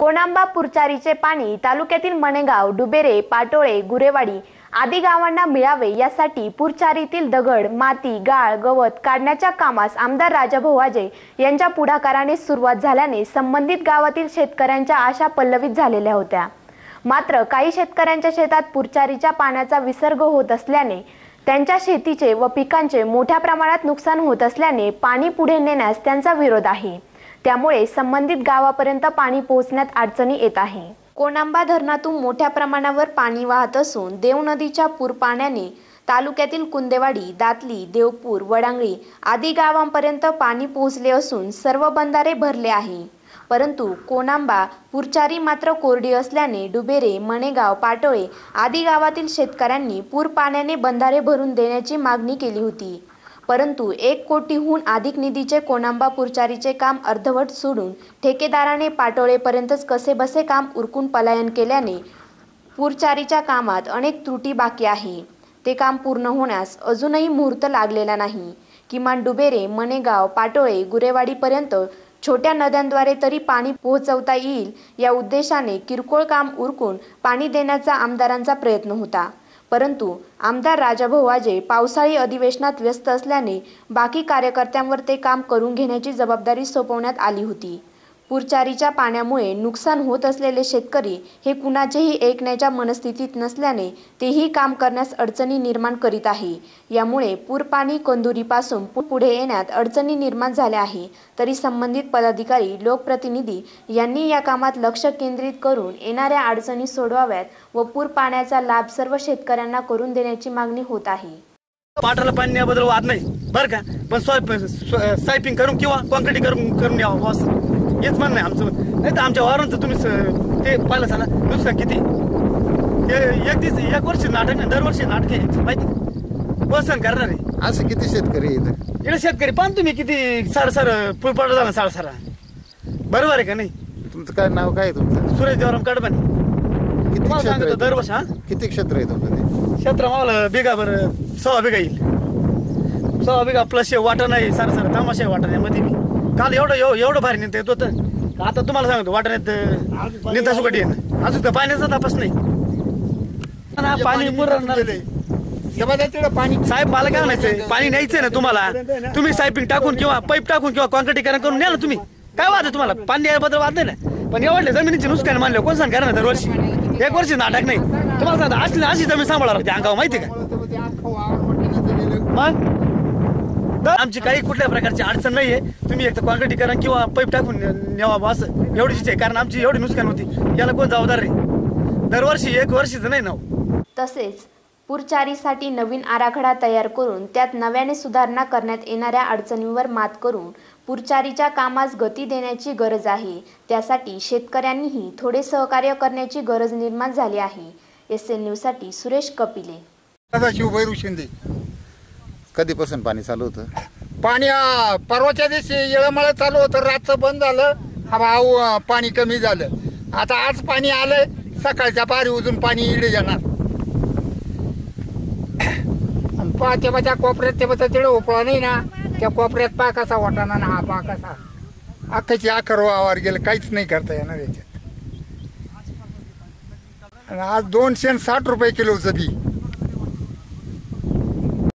कोणांबा पुरचारीचे पाणी तालुक्यातील मणेगाव डुबेरे पाटोळे गुरेवाडी आदी गावांना मिळावे यासाठी पुरचारीतील दगड माती गाळ गवत काढण्याच्या कामास आमदार राजाभाऊ आजे यांच्या पुढाकाराने सुरुवात झाल्याने संबंधित गावातील शेतकऱ्यांच्या आशा पल्लवित झालेल्या होत्या. मात्र काही शेतकऱ्यांच्या शेतात पुरचारीच्या पाण्याचा विसर्ग होत असल्याने त्यांच्या शेतीचे व पिकांचे मोठ्या प्रमाणात नुकसान होत असल्याने पाणी पुढे नेण्यास त्यांचा विरोध आहे. त्यामुळे संबंधित गावापर्यंत पाणी पोहोचण्यात अडचणी येत आहे. कोणांबा धरणातून मोठ्या प्रमाणावर पाणी वाहत असून देव नदीच्या पूर पाण्याने तालुक्यातील कुंदेवाडी दातली देवपूर वडांगळी आदी गावांपर्यंत पाणी पोहोचले असून सर्व बंधारे भरले आहे. परंतु कोणांबा पुरचारी मात्र कोरडी असल्याने डुबेरे मणेगाव पाटोळे आदी गावातील शेतकऱ्यांनी पूर पाण्याने बंधारे भरून देण्याची मागणी केली होती. परंतु एक कोटीहून अधिक निधीचे कोणांबा पुरचारीचे काम अर्धवट सोडून ठेकेदाराने पाटोळेपर्यंतच कसेबसे काम उरकून पलायन केल्याने पुरचारीच्या कामात अनेक त्रुटी बाकी आहे. ते काम पूर्ण होण्यास अजूनही मुहूर्त लागलेला नाही. किमान डुबेरे मनेगाव पाटोळे गुरेवाडीपर्यंत छोट्या नद्यांद्वारे तरी पाणी पोहोचवता येईल या उद्देशाने किरकोळ काम उरकून पाणी देण्याचा आमदारांचा प्रयत्न होता. परंतु आमदार राजाभाऊ वाजे पावसाळी अधिवेशनात व्यस्त असल्याने बाकी कार्यकर्त्यांवर ते काम करून घेण्याची जबाबदारी सोपवण्यात आली होती. पुरचारीच्या पाण्यामुळे नुकसान होत असलेले शेतकरी हे कुणाचेही ऐकण्याच्या मनस्थितीत नसल्याने तेही काम करण्यास अडचणी निर्माण करीत आहे. यामुळे पूरपाणी कंदुरीपासून पुढे येण्यात अडचणी निर्माण झाल्या आहे. तरी संबंधित पदाधिकारी लोकप्रतिनिधी यांनी या कामात लक्ष केंद्रित करून येणाऱ्या अडचणी सोडवाव्यात व पूर पाण्याचा लाभ सर्व शेतकऱ्यांना करून देण्याची मागणी होत आहे. पाटाला पाणी न्याबद्दल वाद नाही बरं का? पण सायपिंग करून किंवा कॉन्क्रिटिंग करून करून यावं हेच म्हणणं आहे आमचं. नाही तर आमच्या वावरांचं तुम्ही ते पाहिलं सांगा नुसतं किती? हे एक दिवस एक वर्षी नाटक नाही दरवर्षी नाटक आहे माहिती बसन करणार. आहे असं किती शेतकरी इथं इकडे शेतकरी पाहन तुम्ही किती सार सार पुलपाट झाला साळ सारा बरोबर आहे का नाही? तुमचं काय नाव काय आहे तुमचं? सुरेश देवराम कडबानी. किती तुम्हाला क्षेत्र सांगतो आहे दरवर्षी हा? किती क्षेत्र आहे तुमचं ते? क्षेत्र मावलं बिगा बरं सव्वा बिगा येईल. सव्वा बिगा प्लस वाटा नाही सारं सारं तमाशा वाटा नाही मध्ये मी काल एवढं एव- एवढं भारी नेता येत होतं. आता तुम्हाला सांगतो वाटाण्यात नेता सुकट येईन. अजून तर पाण्याचा तपास नाही. ना, पाणी मुरणार पाणी साहेब मला काय म्हणायचंय? पाणी न्यायचंय ना तुम्हाला? तुम्ही सायपिंग टाकून किंवा पाईप टाकून किंवा कॉन्क्रीटीकरण करून न्या ना तुम्ही. काय वाद आहे तुम्हाला? पाणी द्यायबद्दल वाद नाही ना? पण एवढले जमिनीची नुकसान मानलं कोण सांग ना दरवर्षी? एक वर्षी नाटक नाही. तुम्हाला सांगतो असली अशी जमीन सांभाळा लागते अंगावर माहिती का? मग? आमची काही कुठल्या प्रकारची अडचण नाहीये. तुम्ही एक तर कॉन्क्रीटीकरण किंवा पाईप टाकून न्यावा बा असं. एवढीच आहे कारण आमची एवढी नुकसान होती. याला कोण जबाबदार नाही दरवर्षी एक वर्षीच नाही ना हो. तसेच पुरचारीसाठी नवीन आराखडा तयार करून त्यात नव्याने सुधारणा करण्यात येणाऱ्या अडचणींवर मात करून पुरचारीच्या कामास गती देण्याची गरज आहे. त्यासाठी शेतकऱ्यांनीही थोडे सहकार्य करण्याची गरज निर्माण झाली आहे. एस एन न्यूजसाठी सुरेश कपिले. सदाशिव भैरू शिंदे. कधीपासून पाणी चालू होतं? पाणी आ, परवाच्या दिवशी येळमळ चालू होतं रातचं बंद झालं. हा भाऊ आ, पाणी कमी झालं. आता आज पाणी आलंय सकाळच्या पारी उजून पाणी इडे येणार. आणि पा तेव्हा त्या कोपऱ्यात तेव्हा तिकडे उपळा नाही ना त्या कोपऱ्यात पा कसा वाटाणा ना हा पा कसा. अख्खाची आखर वावर गेलं काहीच नाही करता येणार याच्यात. आणि आज दोनशे आणि साठ रुपये किलोचं बी.